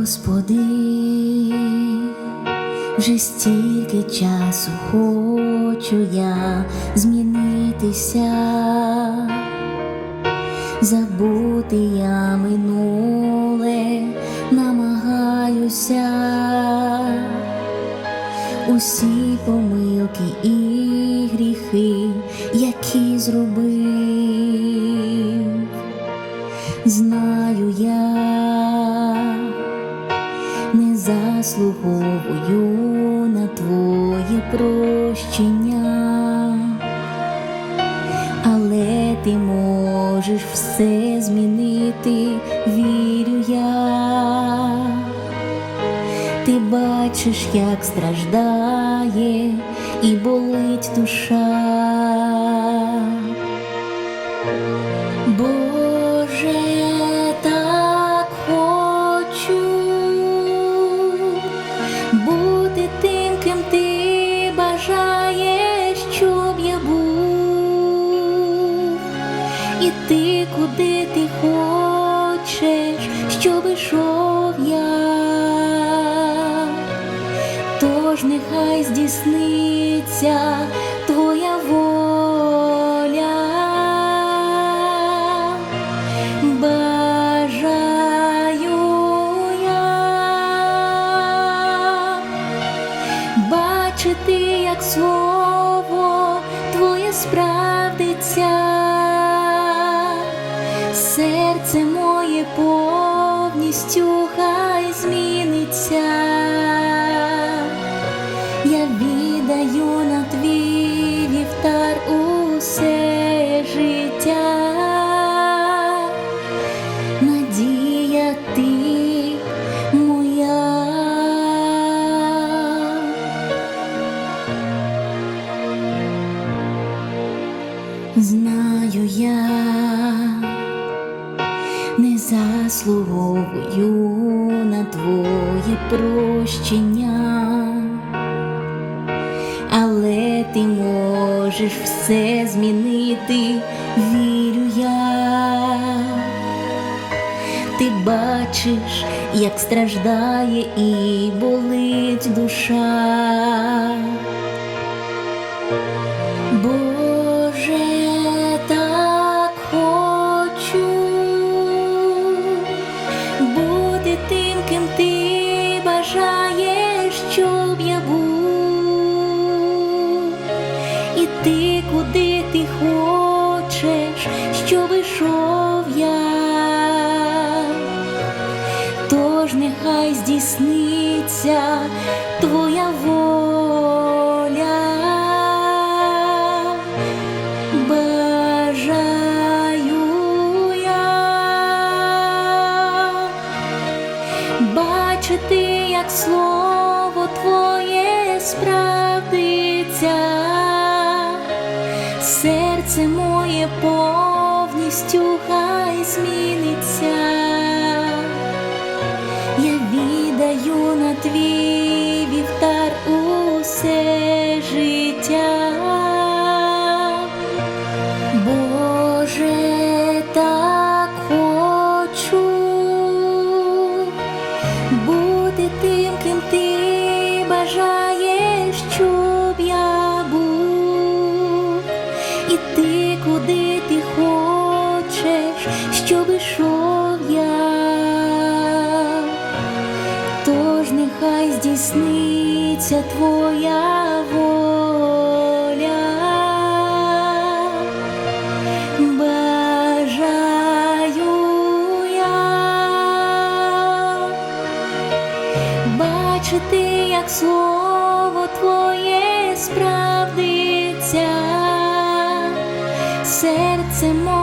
Господи, вже стільки часу хочу я змінитися, забути я минуле, намагаюся. Усі помилки і гріхи, які зробив, заслуговую на твоє прощення, але ти можеш все змінити, вірю я. Ти бачиш, як страждає і болить душа. Тим, ким ти бажаєш, щоб я був, і ти, куди ти хочеш, щоб ішов я. Тож нехай здійсниться бачити, як слово твоє справдиться, серце моє повністю хай зміниться. Знаю я не заслуговую на твоє прощення, але ти можеш все змінити, вірю я. Ти бачиш, як страждає і болить душа. Іти куди ти хочеш, щоб ішов я. Тож нехай здійсниться твоя воля. Бажаю бачити, як слово твоє справдиться, серце моє повністю хай зміниться. Я віддаю на твій вівтар усе життя. Боже, нехай здійсниться твоя воля. Бажаю я бачити, як слово твоє справдиться, серце моє